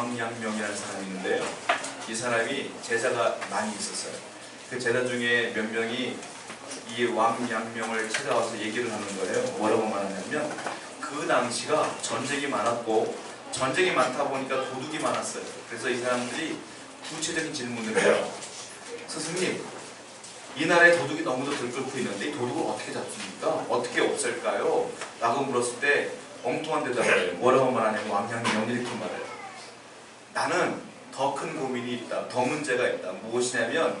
왕양명이라는 사람이 있는데요. 이 사람이 제자가 많이 있었어요. 그 제자 중에 몇 명이 이 왕양명을 찾아와서 얘기를 하는 거예요. 뭐라고 말하냐면 그 당시가 전쟁이 많았고 전쟁이 많다 보니까 도둑이 많았어요. 그래서 이 사람들이 구체적인 질문을 해요. 스승님, 이 나라에 도둑이 너무도 들끓고 있는데 이 도둑을 어떻게 잡습니까? 어떻게 없앨까요? 라고 물었을 때 엉뚱한 대답을. 뭐라고 말하냐면 왕양명이 이렇게 말해요. 나는 더 큰 고민이 있다. 더 문제가 있다. 무엇이냐면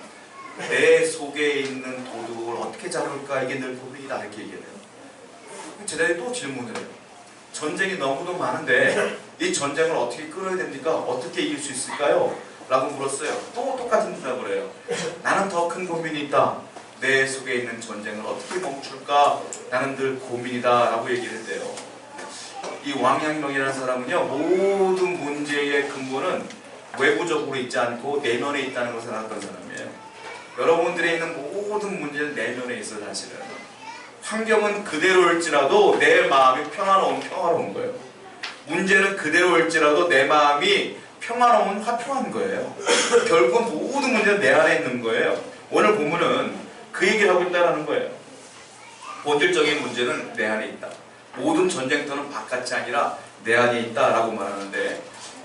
내 속에 있는 도둑을 어떻게 잡을까 이게 늘 고민이다 이렇게 얘기해요. 제자들이 또 질문을 해요. 전쟁이 너무도 많은데 이 전쟁을 어떻게 끌어야 됩니까? 어떻게 이길 수 있을까요? 라고 물었어요. 또 똑같은 대답을 해요. 나는 더 큰 고민이 있다. 내 속에 있는 전쟁을 어떻게 멈출까? 나는 늘 고민이다. 라고 얘기를 했대요. 이 왕양명이라는 사람은요, 모든 문제의 근본은 외부적으로 있지 않고 내면에 있다는 것을 알았던 사람이에요. 여러분들이 있는 모든 문제는 내면에 있어요, 사실은. 환경은 그대로일지라도 내 마음이 평화로운 평화로운 거예요. 문제는 그대로일지라도 내 마음이 평화로운 화평한 거예요. 결국은 모든 문제는 내 안에 있는 거예요. 오늘 본문은 그 얘기를 하고 있다는 거예요. 본질적인 문제는 내 안에 있다. 모든 전쟁터는 바깥이 아니라 내 안에 있다라고 말하는데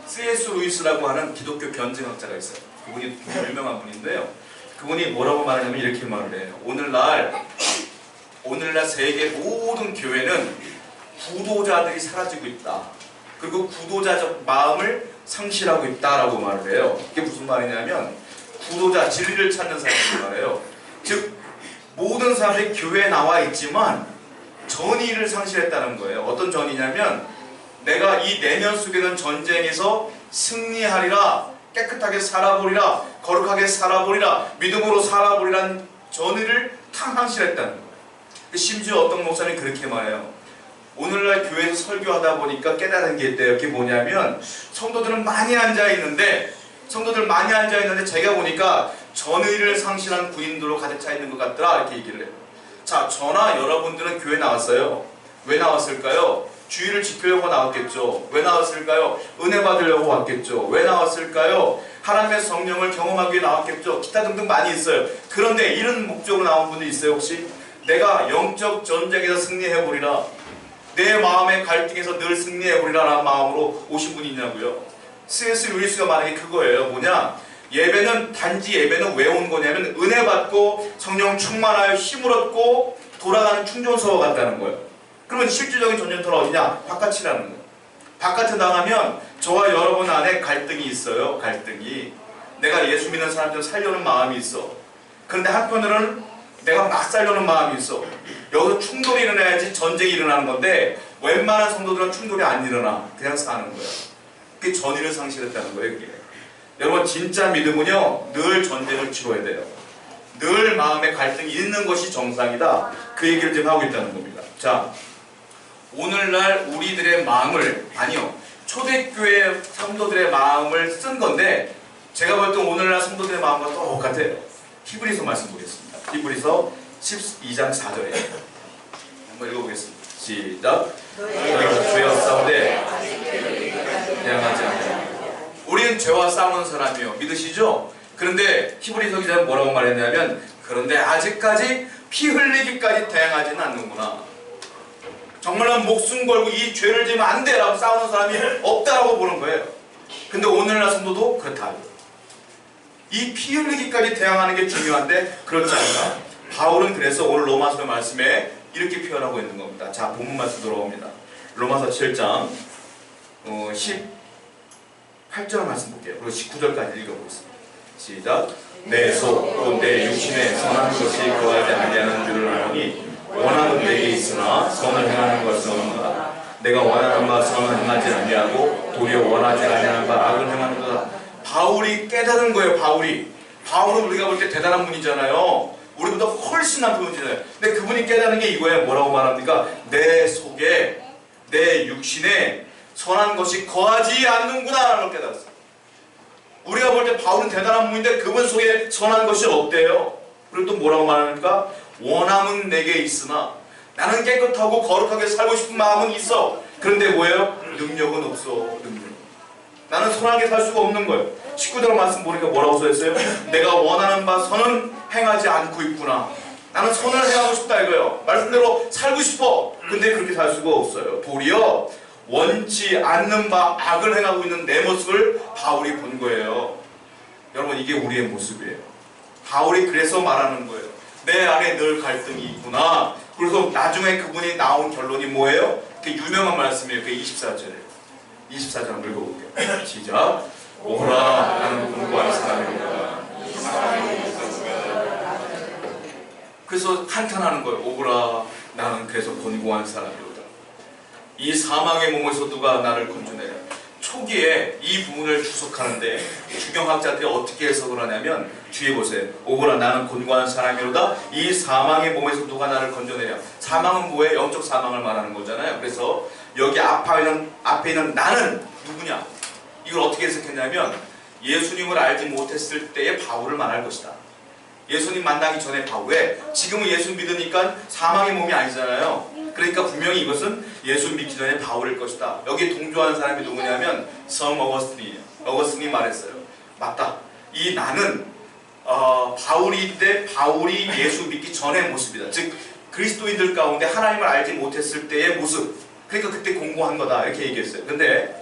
C.S. 루이스라고 하는 기독교 견증학자가 있어요. 그분이 유명한 분인데요. 그분이 뭐라고 말하냐면 이렇게 말을 해요. 오늘날 오늘날 세계 모든 교회는 구도자들이 사라지고 있다. 그리고 구도자적 마음을 상실하고 있다라고 말을 해요. 이게 무슨 말이냐면 구도자 진리를 찾는 사람들 말이에요. 즉 모든 사람들이 교회에 나와 있지만 전의를 상실했다는 거예요. 어떤 전이냐면 내가 이 내면 속에 있는 전쟁에서 승리하리라 깨끗하게 살아보리라 거룩하게 살아보리라 믿음으로 살아보리라는 전의를 탕항실했다는 거예요. 심지어 어떤 목사님 그렇게 말해요. 오늘날 교회에서 설교하다 보니까 깨달은 게 있대요. 그게 뭐냐면 성도들은 많이 앉아 있는데 성도들 많이 앉아 있는데 제가 보니까 전의를 상실한 구인들로 가득 차 있는 것 같더라 이렇게 얘기를 해요. 자, 저나 여러분들은 교회 나왔어요. 왜 나왔을까요? 주의를 지키려고 나왔겠죠. 왜 나왔을까요? 은혜 받으려고 왔겠죠. 왜 나왔을까요? 하나님의 성령을 경험하기 위해 나왔겠죠. 기타 등등 많이 있어요. 그런데 이런 목적으로 나온 분들 있어요, 혹시? 내가 영적 전쟁에서 승리해보리라. 내 마음의 갈등에서 늘 승리해보리라라는 마음으로 오신 분이 있냐고요. C.S. 루이스가 게 그거예요. 뭐냐? 예배는 단지 예배는 왜 온 거냐면 은혜 받고 성령 충만하여 힘을 얻고 돌아가는 충전소와 같다는 거예요. 그러면 실질적인 전쟁터는 어디냐? 바깥이라는 거예요. 바깥에 나가면 저와 여러분 안에 갈등이 있어요. 갈등이. 내가 예수 믿는 사람들 살려는 마음이 있어. 그런데 한편으로는 내가 막 살려는 마음이 있어. 여기서 충돌이 일어나야지 전쟁이 일어나는 건데 웬만한 성도들은 충돌이 안 일어나. 그냥 사는 거야. 그게 전의를 상실했다는 거예요. 그게. 여러분 진짜 믿음은요 늘 전쟁을 치러야 돼요. 늘 마음에 갈등이 있는 것이 정상이다. 그 얘기를 지금 하고 있다는 겁니다. 자 오늘날 우리들의 마음을 아니요 초대교회 성도들의 마음을 쓴 건데 제가 볼때 오늘날 성도들의 마음과 똑같아요. 히브리서 말씀 보겠습니다. 히브리서 12장 4절에 한번 읽어보겠습니다. 시작. 너희가 죄와 싸우되 대항하지 않고 우리는 죄와 싸우는 사람이요. 믿으시죠? 그런데 히브리서 기자는 뭐라고 말했냐면 그런데 아직까지 피 흘리기까지 대항하지는 않는구나. 정말로 목숨 걸고 이 죄를 지면 안 돼라고 싸우는 사람이 없다라고 보는 거예요. 근데 오늘날 성도도 그렇다. 이 피 흘리기까지 대항하는 게 중요한데 그렇지 않다. 바울은 그래서 오늘 로마서 말씀에 이렇게 표현하고 있는 겁니다. 자, 본문 말씀 들어옵니다. 로마서 7장 어, 18절 말씀 볼게요. 그리고 19절까지 읽어보겠습니다. 시작. 내 속, 또 내 육신에 선한 것이 거하지 아니하는 줄을 아노니 원하는 내게 있으나 선을 행하는 것은 없노라. 내가 원하는 바 선을 행하지 아니하고 도리어 원하지 아니하는 바 악을 행하는 거다. 바울이 깨달은 거예요. 바울이. 바울은 우리가 볼 때 대단한 분이잖아요. 우리보다 훨씬 난 분이잖아요. 근데 그분이 깨달은 게 이거예요. 뭐라고 말합니까? 내 속에 내 육신에 선한 것이 거하지 않는구나라는 걸 깨달았어요. 우리가 볼 때 바울은 대단한 분인데 그분 속에 선한 것이 없대요. 그리고 또 뭐라고 말합니까? 원함은 내게 있으나 나는 깨끗하고 거룩하게 살고 싶은 마음은 있어. 그런데 뭐예요? 능력은 없어. 능력. 나는 선하게 살 수가 없는 거예요. 19절 말씀 보니까 뭐라고 써있어요? 내가 원하는 바 선은 행하지 않고 있구나. 나는 선을 행하고 싶다 이거예요. 말씀대로 살고 싶어. 근데 그렇게 살 수가 없어요. 도리어 원치 않는 바 악을 행하고 있는 내 모습을 바울이 본 거예요. 여러분 이게 우리의 모습이에요. 바울이 그래서 말하는 거예요. 내 안에 늘 갈등이 있구나. 그래서 나중에 그분이 나온 결론이 뭐예요? 그 유명한 말씀이에요. 그 24절에. 24절 한번 읽어볼게요. 시작. 오라 나는 공부하는 사람이니까. 그래서 한탄하는 거예요. 오라 나는 그래서 권고한 사람이로다. 이 사망의 몸에서 누가 나를 건져내랴. 초기에 이 부분을 주석하는데 주경학자들이 어떻게 해석을 하냐면 뒤에 보세요. 오거라 나는 곤고한 사람이로다. 이 사망의 몸에서 누가 나를 건져내랴. 사망은 뭐예요? 영적 사망을 말하는 거잖아요. 그래서 여기 앞에 있는, 앞에 있는 나는 누구냐? 이걸 어떻게 해석했냐면 예수님을 알지 못했을 때의 바울을 말할 것이다. 예수님 만나기 전에 바울에 지금은 예수 믿으니까 사망의 몸이 아니잖아요. 그러니까 분명히 이것은 예수 믿기 전에 바울일 것이다. 여기 동조하는 사람이 누구냐면 성 어거스틴이에요. 어거스틴이 말했어요. 맞다. 이 나는 어, 바울이 때 바울이 예수 믿기 전의 모습이다. 즉 그리스도인들 가운데 하나님을 알지 못했을 때의 모습. 그러니까 그때 공부한 거다 이렇게 얘기했어요. 근데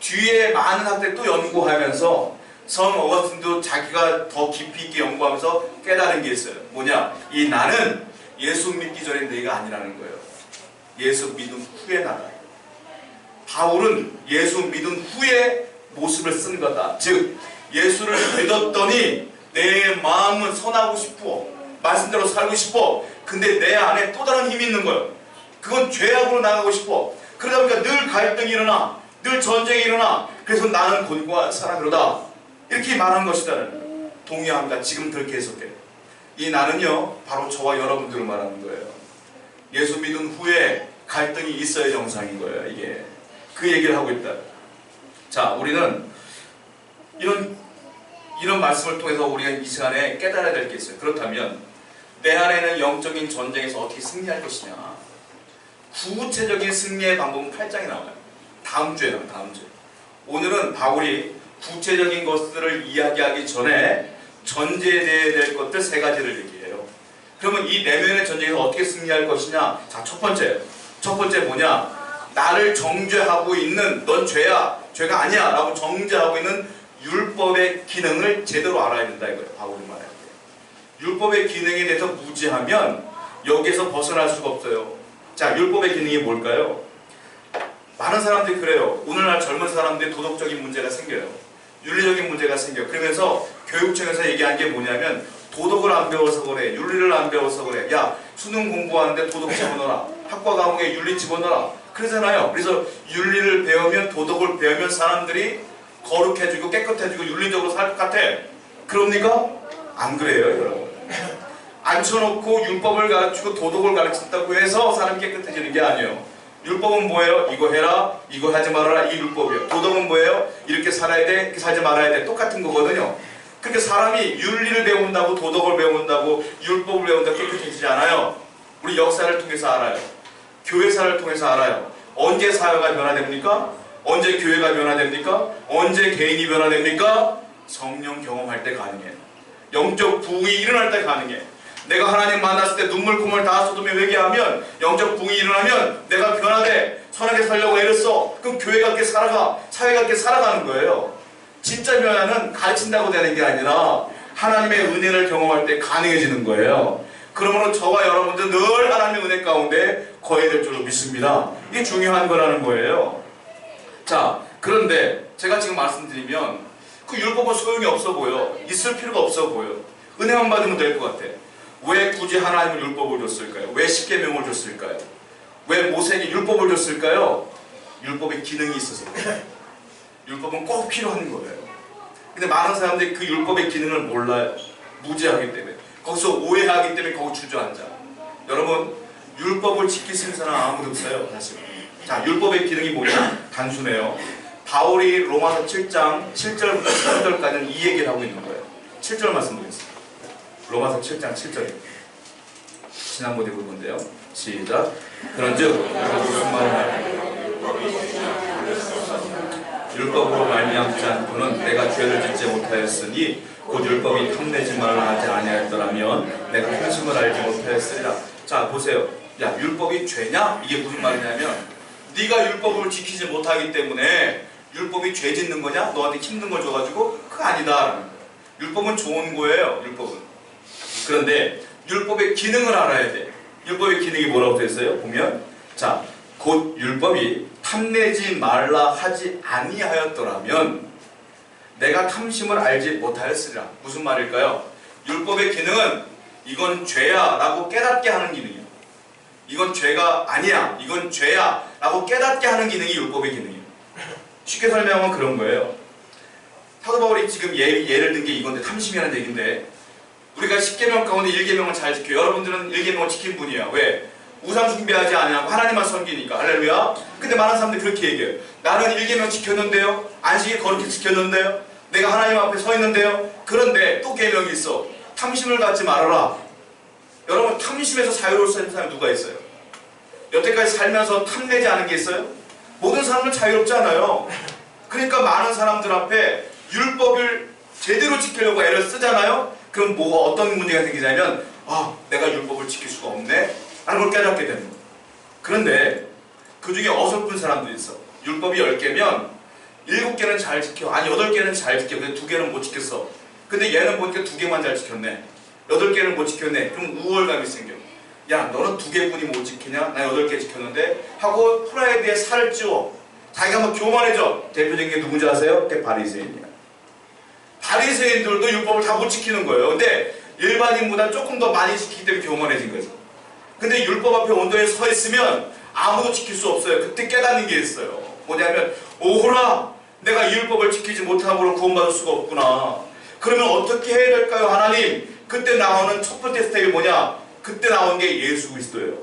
뒤에 많은 학자들이 또 연구하면서 성 어거스틴도 자기가 더 깊이 있게 연구하면서 깨달은 게 있어요. 뭐냐? 이 나는 예수 믿기 전에 내가 아니라는 거예요. 예수 믿은 후의 나다. 바울은 예수 믿은 후에 모습을 쓴 거다. 즉 예수를 믿었더니 내 마음은 선하고 싶어. 말씀대로 살고 싶어. 근데 내 안에 또 다른 힘이 있는 거예요. 그건 죄악으로 나가고 싶어. 그러다 보니까 늘 갈등이 일어나. 늘 전쟁이 일어나. 그래서 나는 곤고한 사람이로다. 이렇게 말한 것이다. 동의합니다. 지금 그렇게 해석해요. 이 나는요, 바로 저와 여러분들을 말하는 거예요. 예수 믿은 후에 갈등이 있어야 정상인 거예요, 이게. 그 얘기를 하고 있다. 자, 우리는 이런, 이런 말씀을 통해서 우리가 이 시간에 깨달아야 될 게 있어요. 그렇다면, 내 안에는 영적인 전쟁에서 어떻게 승리할 것이냐. 구체적인 승리의 방법은 8장에 나와요. 다음 주에 나와요, 다음 주에. 오늘은 바울이 구체적인 것들을 이야기하기 전에 전제돼야 될 것들 세 가지를 얘기해요. 그러면 이 내면의 전쟁에서 어떻게 승리할 것이냐? 자, 첫 번째. 첫 번째 뭐냐? 나를 정죄하고 있는 넌 죄야, 죄가 아니야 라고 정죄하고 있는 율법의 기능을 제대로 알아야 된다 이거예요. 바울이 때. 율법의 기능에 대해서 무지하면 여기에서 벗어날 수가 없어요. 자, 율법의 기능이 뭘까요? 많은 사람들이 그래요. 오늘날 젊은 사람들이 도덕적인 문제가 생겨요. 윤리적인 문제가 생겨요. 그러면서 교육청에서 얘기한 게 뭐냐면 도덕을 안 배워서 그래. 윤리를 안 배워서 그래. 야, 수능 공부하는데 도덕 집어넣어라. 학과 과목에 윤리 집어넣어라. 그러잖아요. 그래서 윤리를 배우면 도덕을 배우면 사람들이 거룩해지고 깨끗해지고 윤리적으로 살 것 같아. 그럽니까? 안 그래요, 여러분. 앉혀놓고 율법을 가르치고 도덕을 가르친다고 해서 사람이 깨끗해지는 게 아니에요. 율법은 뭐예요? 이거 해라, 이거 하지 말아라, 이 율법이에요. 도덕은 뭐예요? 이렇게 살아야 돼, 이렇게 살지 말아야 돼. 똑같은 거거든요. 그러니까 사람이 윤리를 배운다고, 도덕을 배운다고, 율법을 배운다고 깨끗해지지 않아요. 우리 역사를 통해서 알아요. 교회사를 통해서 알아요. 언제 사회가 변화됩니까? 언제 교회가 변화됩니까? 언제 개인이 변화됩니까? 성령 경험할 때 가능해. 영적 부흥이 일어날 때 가능해. 내가 하나님 만났을 때 눈물 콧물 다 쏟으며 회개하면 영적 부흥이 일어나면 내가 변화돼 선하게 살려고 애를 써 그럼 교회가 그렇게 살아가 사회가 그렇게 살아가는 거예요 진짜 변화는 가르친다고 되는 게 아니라 하나님의 은혜를 경험할 때 가능해지는 거예요 그러므로 저와 여러분들 늘 하나님의 은혜 가운데 거해될 줄로 믿습니다 이게 중요한 거라는 거예요 자 그런데 제가 지금 말씀드리면 그 율법은 소용이 없어 보여 있을 필요가 없어 보여 은혜만 받으면 될 것 같아 왜 굳이 하나님은 율법을 줬을까요? 왜 십계명을 줬을까요? 왜 모세에게 율법을 줬을까요? 율법의 기능이 있어서. 율법은 꼭 필요한 거예요. 근데 많은 사람들이 그 율법의 기능을 몰라요. 무지하기 때문에. 거기서 오해하기 때문에 거기 주저앉아. 여러분, 율법을 지킬 사람 아무도 없어요. 사실. 자, 율법의 기능이 뭐냐? 단순해요. 바울이 로마서 7장 7절부터 10절까지는 이 얘기를 하고 있는 거예요. 7절 말씀 보겠습니다. 로마서 7장 7절입니다. 지난번에 본 건데요. 시작. 그런즉 율법으로 말미암지 않고는 내가 죄를 짓지 못하였으니 곧 율법이 탐내지 말라 하지 아니하였더라면 내가 현심을 알지 못하였으리라. 자 보세요. 야 율법이 죄냐? 이게 무슨 말이냐면 네가 율법을 지키지 못하기 때문에 율법이 죄 짓는 거냐? 너한테 힘든 걸 줘가지고 그거 아니다. 율법은 좋은 거예요. 율법은. 그런데 율법의 기능을 알아야 돼. 율법의 기능이 뭐라고 되어 있어요? 보면 자, 곧 율법이 탐내지 말라 하지 아니하였더라면 내가 탐심을 알지 못하였으리라. 무슨 말일까요? 율법의 기능은 이건 죄야 라고 깨닫게 하는 기능이에요. 이건 죄가 아니야. 이건 죄야 라고 깨닫게 하는 기능이 율법의 기능이에요. 쉽게 설명하면 그런 거예요. 사도 바울이 지금 예, 예를 든 게 이건데 탐심이라는 얘기인데 우리가 10계명 가운데 1계명을 잘 지켜요. 여러분들은 1계명을 지킨 분이야. 왜? 우상 숭배하지 아니하고 하나님만 섬기니까. 할렐루야. 근데 많은 사람들이 그렇게 얘기해요. 나는 1계명 지켰는데요. 안식일 거룩히 지켰는데요. 내가 하나님 앞에 서 있는데요. 그런데 또 계명이 있어. 탐심을 갖지 말아라. 여러분 탐심에서 자유로울 수 있는 사람이 누가 있어요? 여태까지 살면서 탐내지 않은 게 있어요? 모든 사람은 자유롭지 않아요. 그러니까 많은 사람들 앞에 율법을 제대로 지키려고 애를 쓰잖아요. 그럼 뭐가 어떤 문제가 생기냐면 아 내가 율법을 지킬 수가 없네 라는 걸 깨닫게 되는 거예요. 그런데 그 중에 어설픈 사람도 있어. 율법이 10개면 7개는 잘 지켜. 아니 8개는 잘 지켜. 근데 2개는 못 지켰어. 근데 얘는 보니까 2개만 잘 지켰네. 8개는 못 지켰네. 그럼 우월감이 생겨. 야 너는 2개뿐이 못 지키냐? 나 8개 지켰는데 하고 프라이드에 살을 찌워. 자기가 막 교만해져. 대표적인 게 누군지 아세요? 그게 바리새인이야. 바리새인들도 율법을 다 못 지키는 거예요. 근데 일반인보다 조금 더 많이 지키기 때문에 교만해진 거죠. 근데 율법 앞에 온도에 서 있으면 아무도 지킬 수 없어요. 그때 깨닫는 게 있어요. 뭐냐면 오호라 내가 이 율법을 지키지 못함으로 구원받을 수가 없구나. 그러면 어떻게 해야 될까요, 하나님? 그때 나오는 첫 번째 스텝이 뭐냐? 그때 나온 게 예수 그리스도예요.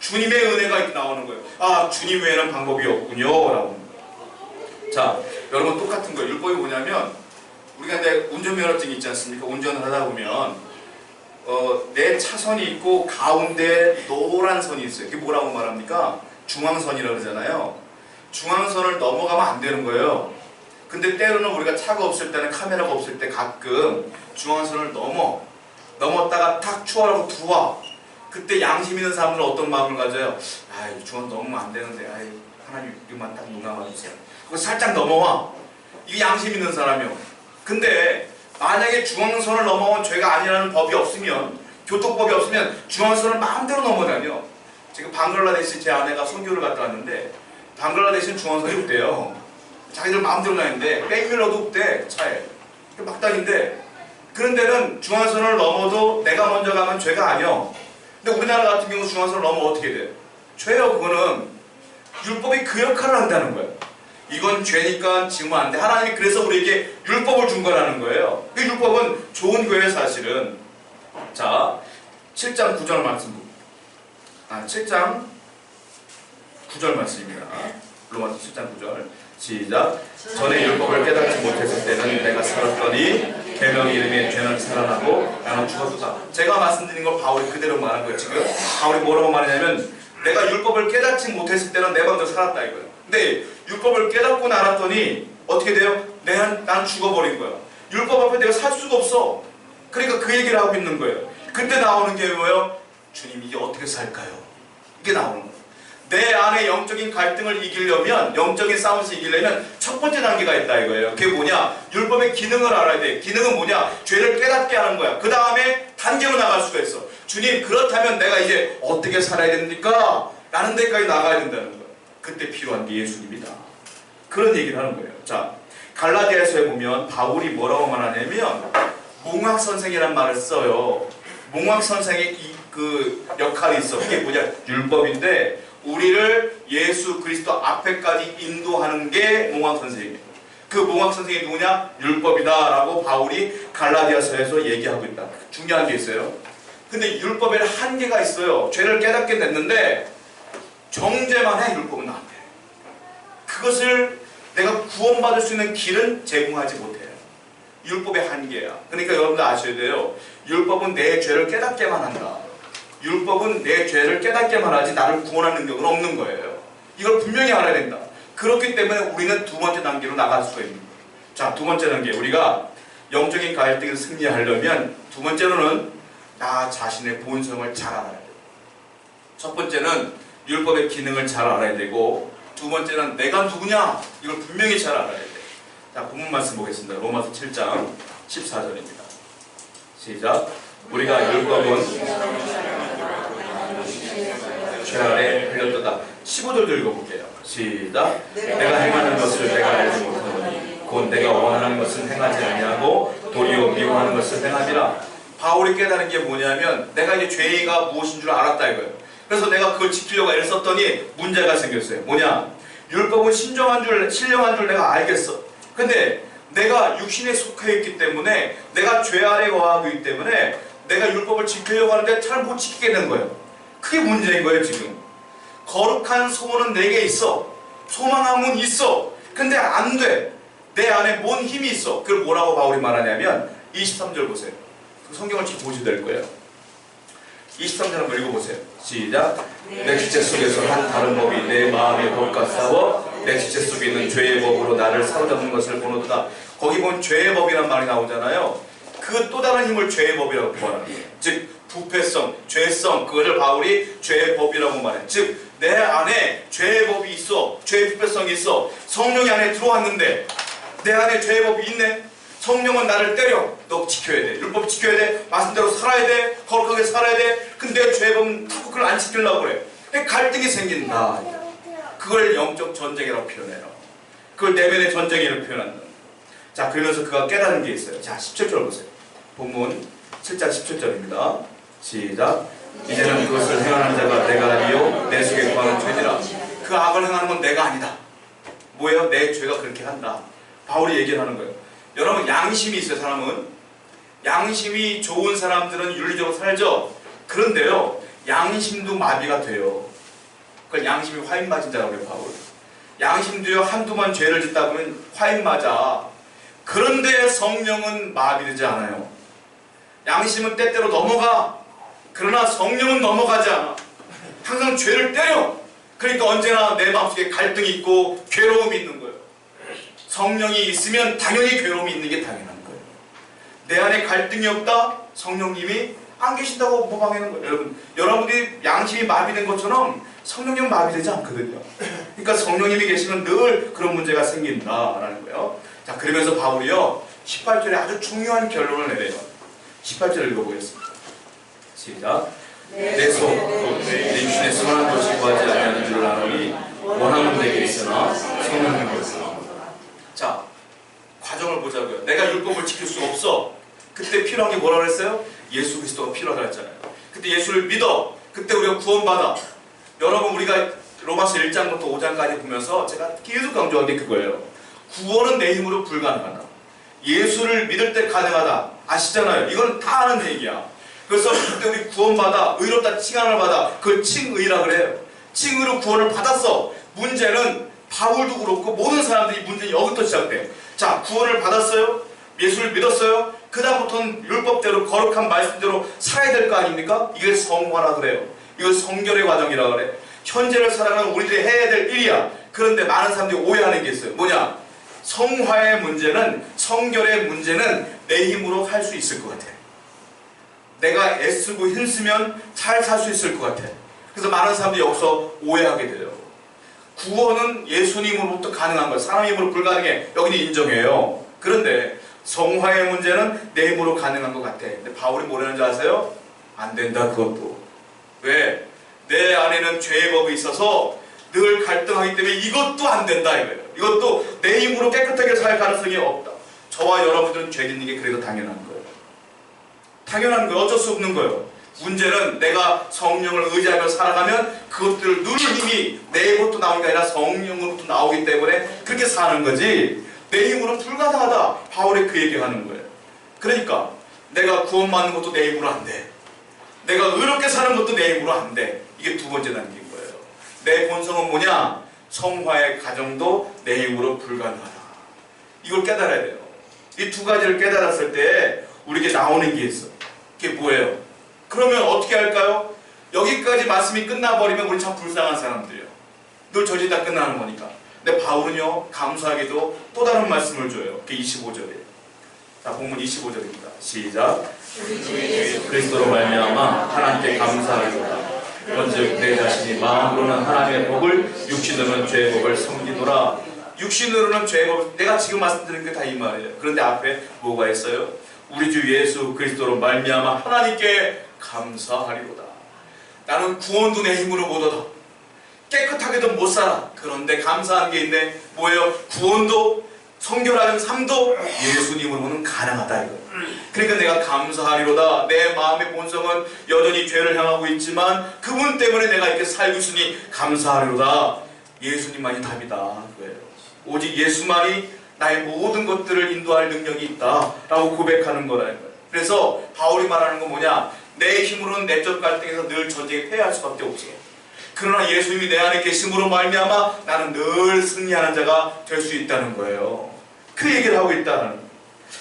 주님의 은혜가 나오는 거예요. 아, 주님 외에는 방법이 없군요. 라고. 자, 여러분 똑같은 거예요. 율법이 뭐냐면 우리가 이제 운전면허증 있지 않습니까? 운전을 하다 보면 어, 내 차선이 있고 가운데 노란 선이 있어요. 그게 뭐라고 말합니까? 중앙선이라고 그러잖아요. 중앙선을 넘어가면 안 되는 거예요. 근데 때로는 우리가 차가 없을 때는 카메라가 없을 때 가끔 중앙선을 넘어 넘었다가 탁 추월하고 들어와. 그때 양심 있는 사람들은 어떤 마음을 가져요? 아이 중앙 넘으면 안 되는데 아이 하나님 이만 딱 눈 감아주세요. 그거 살짝 넘어와. 이게 양심 있는 사람이요. 근데 만약에 중앙선을 넘어온 죄가 아니라는 법이 없으면 교통법이 없으면 중앙선을 마음대로 넘어다녀. 지금 방글라데시 제 아내가 선교를 갔다 왔는데 방글라데시는 중앙선이 없대요. 자기들 마음대로 다니는데 백밀러도 없대 차에. 막 다닌데 그런 데는 중앙선을 넘어도 내가 먼저 가면 죄가 아니요. 근데 우리나라 같은 경우 중앙선을 넘어 어떻게 돼? 죄요 그거는 율법이 그 역할을 한다는 거예요. 이건 죄니까 지면 안 돼. 하나님이 그래서 우리에게 율법을 준 거라는 거예요. 그 율법은 좋은 거예요, 사실은. 자, 7장 9절 말씀. 아, 7장 9절 말씀입니다. 로마서 7장 9절. 시작. 전에 율법을 깨닫지 못했을 때는 내가 살았더니 계명 이름에 죄는 살아나고 나는 죽었다. 제가 말씀드린 걸 바울이 그대로 말한 거예요. 지금 바울이 뭐라고 말하냐면 내가 율법을 깨닫지 못했을 때는 내 마음대로 살았다 이거예요. 근데 율법을 깨닫고 나았더니 어떻게 돼요? 내가 난 죽어버린 거야. 율법 앞에 내가 살 수가 없어. 그러니까 그 얘기를 하고 있는 거예요. 그때 나오는 게 뭐예요? 주님 이게 어떻게 살까요? 이게 나오는 거예요. 내 안에 영적인 갈등을 이기려면 영적인 싸움에서 이기려면 첫 번째 단계가 있다 이거예요. 그게 뭐냐? 율법의 기능을 알아야 돼. 기능은 뭐냐? 죄를 깨닫게 하는 거야. 그 다음에 단계로 나갈 수가 있어. 주님 그렇다면 내가 이제 어떻게 살아야 됩니까? 라는 데까지 나가야 된다는 거야. 그때 필요한 게 예수님이다. 그런 얘기를 하는 거예요. 자, 갈라디아서에 보면 바울이 뭐라고 말하냐면 몽학 선생이란 말을 써요. 몽학 선생의 이, 그 역할이 있어. 그게 뭐냐? 율법인데 우리를 예수 그리스도 앞에까지 인도하는 게 몽학 선생이에요. 그 몽학 선생이 누구냐? 율법이다라고 바울이 갈라디아서에서 얘기하고 있다. 중요한 게 있어요. 근데 율법에는 한계가 있어요. 죄를 깨닫게 됐는데 정죄만 해 율법은 안 돼. 그것을 내가 구원받을 수 있는 길은 제공하지 못해요. 율법의 한계야. 그러니까 여러분들 아셔야 돼요. 율법은 내 죄를 깨닫게만 한다. 율법은 내 죄를 깨닫게만 하지 나를 구원하는 능력은 없는 거예요. 이걸 분명히 알아야 된다. 그렇기 때문에 우리는 두 번째 단계로 나갈 수가 있는 거예요. 자, 두 번째 단계. 우리가 영적인 갈등을 승리하려면 두 번째로는 나 자신의 본성을 잘 알아야 돼요. 첫 번째는 율법의 기능을 잘 알아야 되고 두 번째는 내가 누구냐 이걸 분명히 잘 알아야 돼요. 자, 본문 말씀 보겠습니다. 로마서 7장 14절입니다. 시작. 우리가 율법은 죄 아래 흘렸도다. 15절도 읽어볼게요. 시작. 내가 행하는 것을 내가 알지 못하노니 곧 내가 원하는 것은 행하지 아니하고 도리어 미워하는 것을 행함이라. 바울이 깨달은 게 뭐냐면 내가 이제 죄가 무엇인 줄 알았다 이거예요. 그래서 내가 그걸 지키려고 애를 썼더니 문제가 생겼어요. 뭐냐? 율법은 신정한 줄, 신령한 줄 내가 알겠어. 근데 내가 육신에 속해 있기 때문에 내가 죄 아래 거하고 있기 때문에 내가 율법을 지키려고 하는데 잘 못 지키게 된 거예요. 그게 문제인 거예요, 지금. 거룩한 소원은 내게 있어. 소망함은 있어. 근데 안 돼. 내 안에 뭔 힘이 있어. 그걸 뭐라고 바울이 말하냐면 23절 보세요. 그 성경을 쭉 보셔야 될 거예요. 23절 한번 읽어보세요. 시작. 내 지체 속에서 한 다른 법이 내 마음의 법과 싸워 내 지체 속에 있는 죄의 법으로 나를 사로잡는 것을 보노도다. 거기 보면 죄의 법이란 말이 나오잖아요. 그 또 다른 힘을 죄의 법이라고 거예요. 즉 부패성, 죄성 그것을 바울이 죄의 법이라고 말해. 즉 내 안에 죄의 법이 있어, 죄의 부패성이 있어. 성령이 안에 들어왔는데 내 안에 죄의 법이 있네. 성령은 나를 때려. 너 지켜야 돼. 율법 지켜야 돼. 말씀대로 살아야 돼. 거룩하게 살아야 돼. 근데 자꾸 그걸 안 지키려고 그래. 갈등이 생긴다. 그걸 영적 전쟁이라고 표현해요. 그걸 내면의 전쟁이라고 표현한다. 자, 그러면서 그가 깨달은 게 있어요. 자, 17절 보세요. 본문 7장 17절입니다. 시작. 이제는 그것을 행하는 자가 내가 아니요 내 속에 거하는 죄니라. 그 악을 행하는 건 내가 아니다. 뭐예요? 내 죄가 그렇게 한다. 바울이 얘기를 하는 거예요. 여러분 양심이 있어요. 사람은 양심이 좋은 사람들은 윤리적으로 살죠. 그런데요 양심도 마비가 돼요. 그걸 양심이 화인 맞은 자라고 해요. 바울. 양심도요 한두 번 죄를 짓다 보면 화인 맞아. 그런데 성령은 마비되지 않아요. 양심은 때때로 넘어가. 그러나 성령은 넘어가지 않아. 항상 죄를 때려. 그러니까 언제나 내 마음속에 갈등이 있고 괴로움이 있는. 성령이 있으면 당연히 괴로움이 있는 게 당연한 거예요. 내 안에 갈등이 없다? 성령님이 안 계신다고 모방하는 거예요. 여러분, 여러분들이 양심이 마비된 것처럼 성령님은 마비되지 않거든요. 그러니까 성령님이 계시면 늘 그런 문제가 생긴다라는 거예요. 자, 그러면서 바울이요. 18절에 아주 중요한 결론을 내려요. 18절 읽어보겠습니다. 시작. 내 속, 내 육신에 선한 것이 구하지 아니하는 줄을 아노니 원함은 내게 있으나 없으나. 자, 과정을 보자고요. 내가 율법을 지킬 수 없어. 그때 필요한 게 뭐라고 했어요? 예수 그리스도가 필요하다 했잖아요. 그때 예수를 믿어. 그때 우리가 구원받아. 여러분 우리가 로마서 1장부터 5장까지 보면서 제가 계속 강조한 게 그거예요. 구원은 내 힘으로 불가능하다. 예수를 믿을 때 가능하다. 아시잖아요. 이건 다 아는 얘기야. 그래서 그때 우리 구원받아 의롭다 칭함을 받아 그걸 칭의라 그래요. 칭의로 구원을 받았어. 문제는 바울도 그렇고 모든 사람들이 문제는 여기부터 시작돼요. 자 구원을 받았어요. 예수를 믿었어요. 그 다음부터는 율법대로 거룩한 말씀대로 살아야 될 거 아닙니까? 이게 성화라 그래요. 이걸 성결의 과정이라 그래. 현재를 살아가는 우리들이 해야 될 일이야. 그런데 많은 사람들이 오해하는 게 있어요. 뭐냐? 성화의 문제는 성결의 문제는 내 힘으로 할 수 있을 것 같아. 내가 애쓰고 힘쓰면 잘 살 수 있을 것 같아. 그래서 많은 사람들이 여기서 오해하게 돼요. 구원은 예수님으로부터 가능한 거예요. 사람 힘으로 불가능해. 여기는 인정해요. 그런데 성화의 문제는 내 힘으로 가능한 것 같아. 근데 바울이 뭐라는 줄 아세요? 안 된다 그것도. 왜? 내 안에는 죄의 법이 있어서 늘 갈등하기 때문에 이것도 안 된다 이거예요. 이것도 내 힘으로 깨끗하게 살 가능성이 없다. 저와 여러분들은 죄 짓는 게 그래도 당연한 거예요. 당연한 거예요. 어쩔 수 없는 거예요. 문제는 내가 성령을 의지하며 살아가면 그것들을 누를 힘이 내 힘으로부터 나오는 게 아니라 성령으로부터 나오기 때문에 그렇게 사는 거지 내 힘으로 불가능하다. 바울이 그 얘기하는 거예요. 그러니까 내가 구원받는 것도 내 힘으로 안 돼. 내가 의롭게 사는 것도 내 힘으로 안 돼. 이게 두 번째 단계인 거예요. 내 본성은 뭐냐? 성화의 가정도 내 힘으로 불가능하다. 이걸 깨달아야 돼요. 이 두 가지를 깨달았을 때 우리에게 나오는 게 있어. 그게 뭐예요? 그러면 어떻게 할까요? 여기까지 말씀이 끝나버리면 우리 참 불쌍한 사람들이에요. 늘 저지 다 끝나는 거니까. 근데 바울은요 감사하게도 또 다른 말씀을 줘요. 그게 25절이에요. 자 본문 25절입니다. 시작. 그리스도로 말미암아 하나님께 감사하리로다. 먼저 내 자신이 마음으로는 하나님의 복을 육신으로는 죄의 복을 섬기노라. 육신으로는 죄의 복 내가 지금 말씀드린 게 다 이 말이에요. 그런데 앞에 뭐가 있어요? 우리 주 예수 그리스도로 말미암아 하나님께 감사하리로다. 나는 구원도 내 힘으로 못 얻어. 깨끗하게도 못 살아. 그런데 감사한 게 있네. 뭐예요? 구원도 성결하는 삶도 예수님으로는 가능하다 이거. 그러니까 내가 감사하리로다. 내 마음의 본성은 여전히 죄를 향하고 있지만 그분 때문에 내가 이렇게 살고 있으니 감사하리로다. 예수님만이 답이다. 그거예요. 오직 예수만이 나의 모든 것들을 인도할 능력이 있다라고 고백하는 거라는 거예요. 그래서 바울이 말하는 건 뭐냐? 내 힘으로는 내적 갈등에서 늘 전쟁에 패할 수밖에 없어. 그러나 예수님이 내 안에 계심으로 말미암아 나는 늘 승리하는 자가 될 수 있다는 거예요. 그 얘기를 하고 있다는.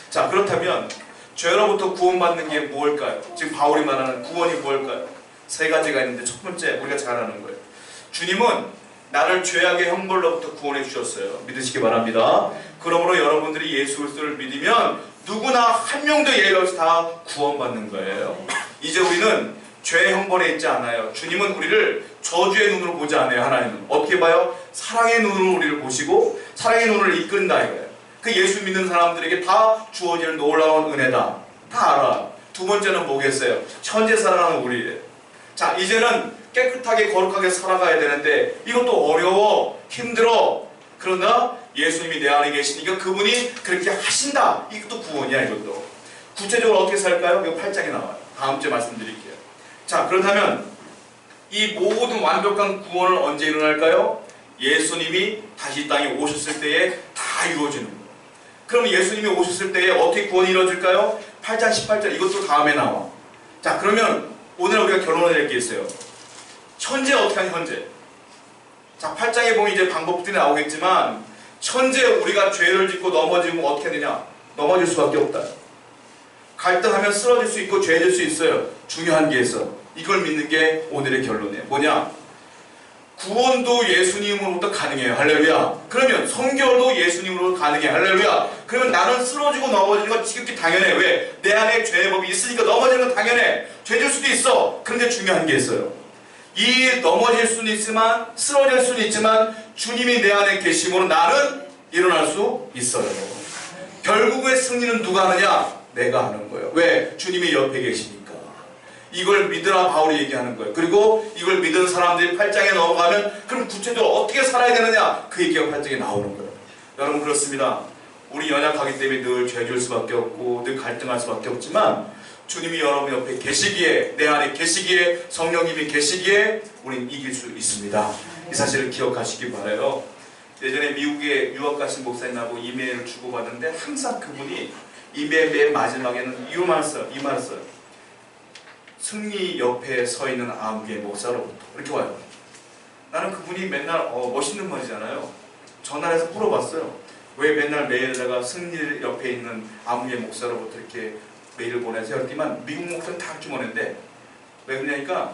자 그렇다면 죄로부터 구원받는 게 뭘까요? 지금 바울이 말하는 구원이 뭘까요? 세 가지가 있는데 첫 번째 우리가 잘 아는 거예요. 주님은 나를 죄악의 형벌로부터 구원해 주셨어요. 믿으시기 바랍니다. 그러므로 여러분들이 예수 그리스도를 믿으면 누구나 한 명도 예외 없이 다 구원받는 거예요. 이제 우리는 죄의 형벌에 있지 않아요. 주님은 우리를 저주의 눈으로 보지 않아요. 하나님은 어떻게 봐요? 사랑의 눈으로 우리를 보시고 사랑의 눈을 이끈다 이거예요. 그 예수 믿는 사람들에게 다 주어질 놀라운 은혜다. 다 알아. 두 번째는 뭐겠어요? 현재 살아가는 우리예요. 자 이제는 깨끗하게 거룩하게 살아가야 되는데 이것도 어려워 힘들어 그러나 예수님이 내 안에 계시니까 그분이 그렇게 하신다 이것도 구원이야 이것도 구체적으로 어떻게 살까요? 이거 8장에 나와요 다음 주에 말씀드릴게요. 자 그렇다면 이 모든 완벽한 구원을 언제 일어날까요? 예수님이 다시 이 땅에 오셨을 때에 다 이루어지는 거예요 그럼 예수님이 오셨을 때에 어떻게 구원이 이루어질까요? 8장 18절 이것도 다음에 나와. 자 그러면 오늘 우리가 결론을 낼게 있어요. 현재 어떻게 하냐 현재? 자 8장에 보면 이제 방법들이 나오겠지만 현재 우리가 죄를 짓고 넘어지면 어떻게 되냐? 넘어질 수밖에 없다 갈등하면 쓰러질 수 있고 죄질 수 있어요. 중요한 게 있어 이걸 믿는 게 오늘의 결론이에요. 뭐냐? 구원도 예수님으로부터 가능해요. 할렐루야. 그러면 성결도 예수님으로부터 가능해 할렐루야. 그러면 나는 쓰러지고 넘어지는 건 지극히 당연해. 왜? 내 안에 죄의 법이 있으니까 넘어지는 건 당연해. 죄질 수도 있어. 그런데 중요한 게 있어요. 이 넘어질 수는 있지만 쓰러질 수는 있지만 주님이 내 안에 계심으로 나는 일어날 수 있어요. 결국의 승리는 누가 하느냐? 내가 하는 거예요. 왜? 주님이 옆에 계시니까. 이걸 믿으라 바울이 얘기하는 거예요. 그리고 이걸 믿은 사람들이 8장에 넘어가면 그럼 구체적으로 어떻게 살아야 되느냐? 그 얘기가 8장에 나오는 거예요. 여러분 그렇습니다. 우리 연약하기 때문에 늘 죄질 수밖에 없고 늘 갈등할 수밖에 없지만 주님이 여러분 옆에 계시기에 내 안에 계시기에 성령님이 계시기에 우리는 이길 수 있습니다. 이 사실을 기억하시기 바라요. 예전에 미국에 유학 가신 목사님하고 이메일을 주고받는데 항상 그분이 맨 마지막에는 이 말을 써요. 이 말을 써요. 승리 옆에 서 있는 아무개 목사로부터 이렇게 와요. 나는 그분이 맨날 어, 멋있는 말이잖아요. 전화를 해서 물어봤어요. 왜 맨날 메일에다가 승리 옆에 있는 아무개 목사로부터 이렇게 메일을 보내서 했더니만 미국 목사는 다 주문했는데 왜 그러냐니까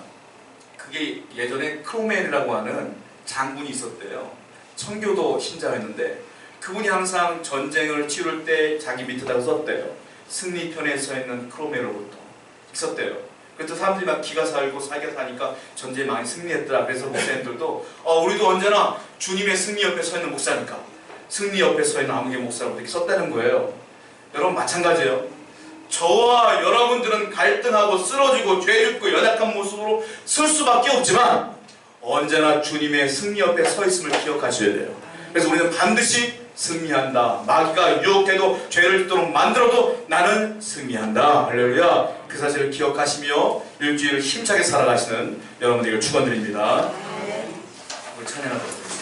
그게 예전에 크로멜이라고 하는 장군이 있었대요. 청교도 신자였는데 그분이 항상 전쟁을 치룰 때 자기 밑에다가 썼대요. 승리편에 서 있는 크로멜로부터 있었대요. 그래서 사람들이 막 기가 살고 사기가 사니까 전쟁에 많이 승리했더라. 그래서 목사님들도 어, 우리도 언제나 주님의 승리 옆에 서 있는 목사니까 승리 옆에 서 있는 아무개 목사라고 이렇게 썼다는 거예요. 여러분 마찬가지예요. 저와 여러분들은 갈등하고 쓰러지고 죄짓고 연약한 모습으로 쓸 수밖에 없지만 언제나 주님의 승리 옆에 서 있음을 기억하셔야 돼요. 그래서 우리는 반드시 승리한다. 마귀가 유혹해도 죄를 짓도록 만들어도 나는 승리한다. 할렐루야. 그 사실을 기억하시며 일주일을 힘차게 살아가시는 여러분들에게 축원드립니다. 우리 찬양하도록 하겠습니다.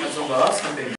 찬송가 300.